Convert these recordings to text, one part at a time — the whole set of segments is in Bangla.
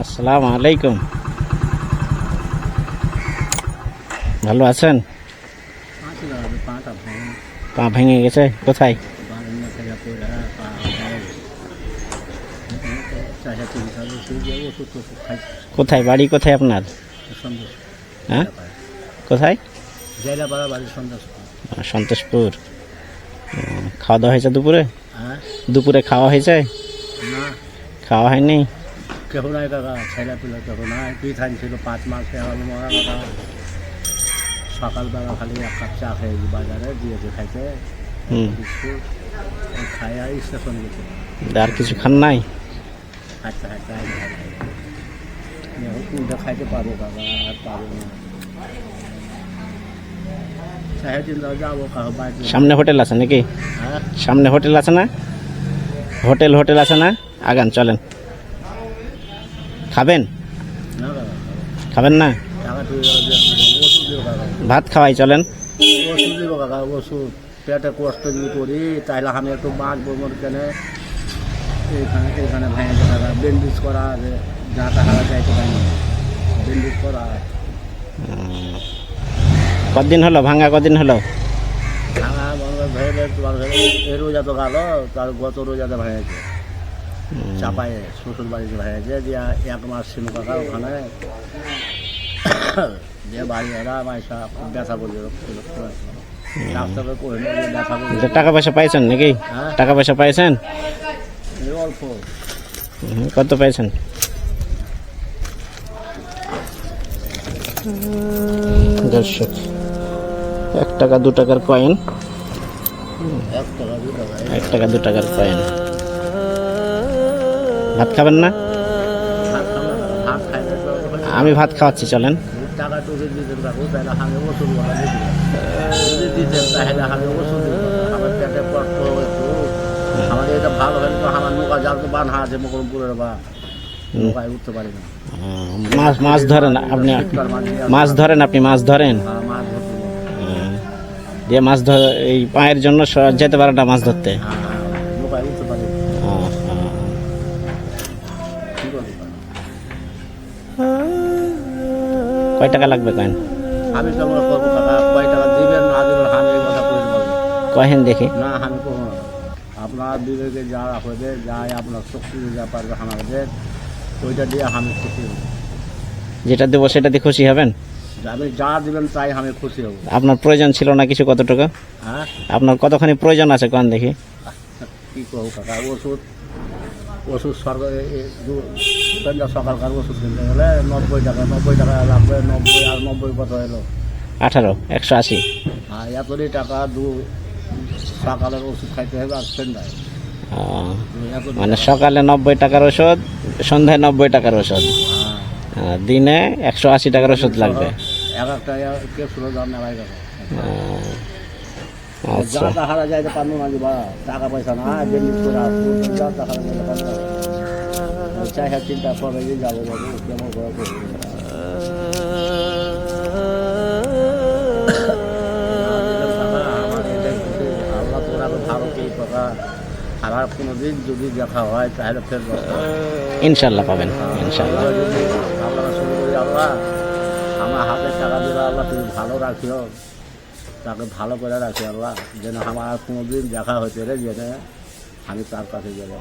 আসসালামু আলাইকুম। ভালো আছেন? পা ভেঙে গেছে কোথায়? কোথায়? বাড়ি কোথায় আপনার? হ্যাঁ? কোথায়? সন্তোষপুর। খাওয়া দাওয়া হয়েছে দুপুরে? হ্যাঁ। দুপুরে খাওয়া হয়েছে? খাওয়া হয়নি? কেউ নাই কাকা ছেলে পিলে কেউ নাই তুই থান ছিল পাঁচ মাস গেল মরা কাকা সকালবেলা খালি এক কাপ চা খেয়ে বাজারে দিয়েছে খাইতে বিস্কুট খাই আর স্টেশন গেছে। আর কিছু খান নাই? আগে খাই কোনটা খাইতে পারব কাকা আর পারব না। সামনে হোটেল আছে নাকি? হ্যাঁ। সামনে হোটেল আছে না? হোটেল হোটেল আছে না? আগান চলেন। খাবেন? খাবেন না? ভাত খাওয়াই চলেন। ওষুধ পেটে কষ্ট যদি করি তাহলে আমি একটু বাঁচবো মনে কেন এইখানে এইখানে ভেঙে কাকা বেন্ডিজ করা আছে যাতা হারা যাইতে পারি বেন্ডিজ করা কদিন হলো ভাঙা কদিন হলো ভাঙা মনে ভেঙে তোমার রোজা তো গেল তার গত রোজাতে ভেঙেছে। চাপায় শ্বশুর বাড়িতে ভেঙেছে দিয়া এক মাস ছিল কাকা ওখানে। দিয়ে বাড়ি এরা মাইসা খুব ব্যথা ব্যথা। যে টাকা পয়সা পাইছেন নাকি? হ্যাঁ। টাকা পয়সা পাইছেন? অল্প। কত পাইছেন? দর্শক এক টাকা দু টাকার কয়েন। এক টাকা দু টাকার কয়েন। ভাত খাবেন না? হয়ে আমি ভাত খাওয়াচ্ছি চলেন। এটা ভালো নৌকা জাল তো বাঁধা আছে বা নৌকায় উঠতে মাছ মাছ ধরেন আপনি। মাছ ধরেন আপনি মাছ ধরেন। উম, দিয়ে মাছ ধর এই পায়ের জন্য যেতে পারে না মাছ ধরতে। কয় টাকা লাগবে কয়েন? আমি কেমন করব কাকা কয় টাকা দিবেন না দিবেন আমি এই কথা করে বলব কহেন দেখি। না আমি কখনো না। আপনার বিবেকে যা হবে যা আপনার শক্তি যা পারবে আমাদের ওইটা দিয়ে আমি খুশি হব। যেটা দেবো সেটা দিয়ে খুশি হবেন? আপনি যা দিবেন তাই আমি খুশি হব। আপনার প্রয়োজন ছিল না কিছু কত টাকা হ্যাঁ? আপনার কতখানি প্রয়োজন আছে কোন দেখি। কী করব কাকা? ওষুধ? ওষুধ সরকার সকালকার ওষুধ কিনতে গেলে নব্বই টাকা নব্বই টাকা লাগবে নব্বই আর নব্বই কত এলো আঠারো একশো আশি। আর এতটি টাকা দু সকালের ওষুধ খাইতে হবে আর সন্ধ্যায় মানে সকালে নব্বই টাকার ওষুধ সন্ধ্যায় নব্বই টাকার ওষুধ। হ্যাঁ। দিনে একশো আশি টাকার ওষুধ লাগবে। এক একটা কেপসুলের দাম নেওয়াই গেল। যা টাকা যাইতে পারব না বা টাকা পয়সা না বেনিস করে আসব যা টাকা যাইতে পারব না। চাই হ্যাঁ চিন্তা করে যে যাব বাবু কেমন করে করব। আল্লাহ তোর আরও ভালো কি কোনো দিন যদি দেখা হয় তাহলে ফের ইনশাল্লাহ পাবেন ইনশাল্লাহ আল্লাহ শুরু করি আল্লাহ আমার হাতে টাকা দিলে আল্লাহ তুমি ভালো রাখিও। তাকে ভালো করে রাখি আল্লাহ যেন আমার আর কোনো দিন দেখা হইতে রে যেন আমি তার কাছে গেলে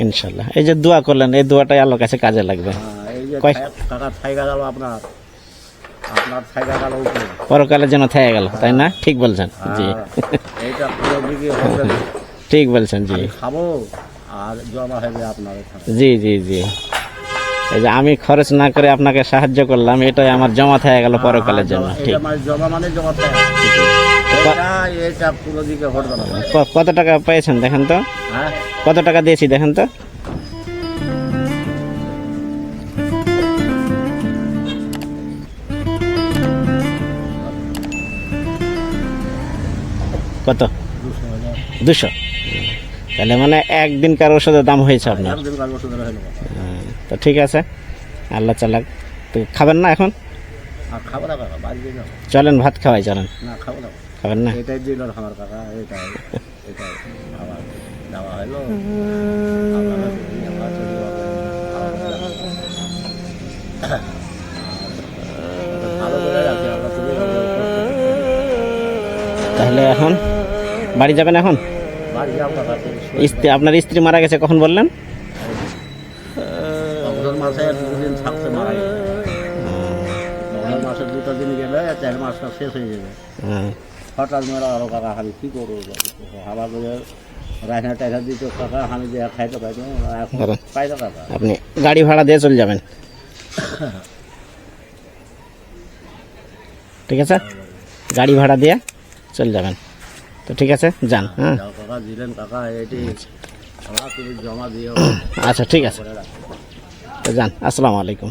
ইনশাল্লাহ। এই যে দোয়া করলেন এই দোয়াটাই আল্লাহর কাছে কাজে লাগবে। হ্যাঁ, এই যে কয়- থাই- টাকা থাইকা গেল আপনার। গেল পরকালের জন্য থেকে গেল তাই না? ঠিক বলছেন জি। এইটা পুরো দিকে ঠিক বলছেন জি। খাব আর জমা হবে আপনার জি জি জি। এই যে আমি খরচ না করে আপনাকে সাহায্য করলাম এটাই আমার জমা থেকে গেল পরকালের জন্য। হ্যাঁ, ঠিক। জমা মানে জমা কত টাকা পেয়েছেন দেখেন তো? হ্যাঁ? কত টাকা দিয়েছি দেখেন তো? কত? দুশো। দুশো তাহলে মানে একদিনকার ওষুধের দাম হয়েছে আপনার। তো ঠিক আছে। আল্লাহ চালাক। তো খাবেন না এখন? চলেন ভাত খাওয়াই চলেন। খাবেন না? এটাই তাহলে এখন? বাড়ি যাবেন এখন? আপনার স্ত্রী মারা গেছে কখন বললেন? চার মাসটা শেষ হয়ে যাবে হুম, হঠাৎ মেরা আরও কাকা আমি কী করব আবার বলে রায়না টাইনা দিত কাকা আমি যে খাইতে পাইতো এখন দাঁড়ান। পাই না কাকা আপনি গাড়ি ভাড়া দিয়ে চলে যাবেন ঠিক আছে গাড়ি ভাড়া দিয়ে চলে যাবেন তো ঠিক আছে যান হ্যাঁ যাও কাকা দিলেন কাকা এটি কাকা তুমি জমা দিও আচ্ছা ঠিক আছে করে রাখো তো যান আসসালামু আলাইকুম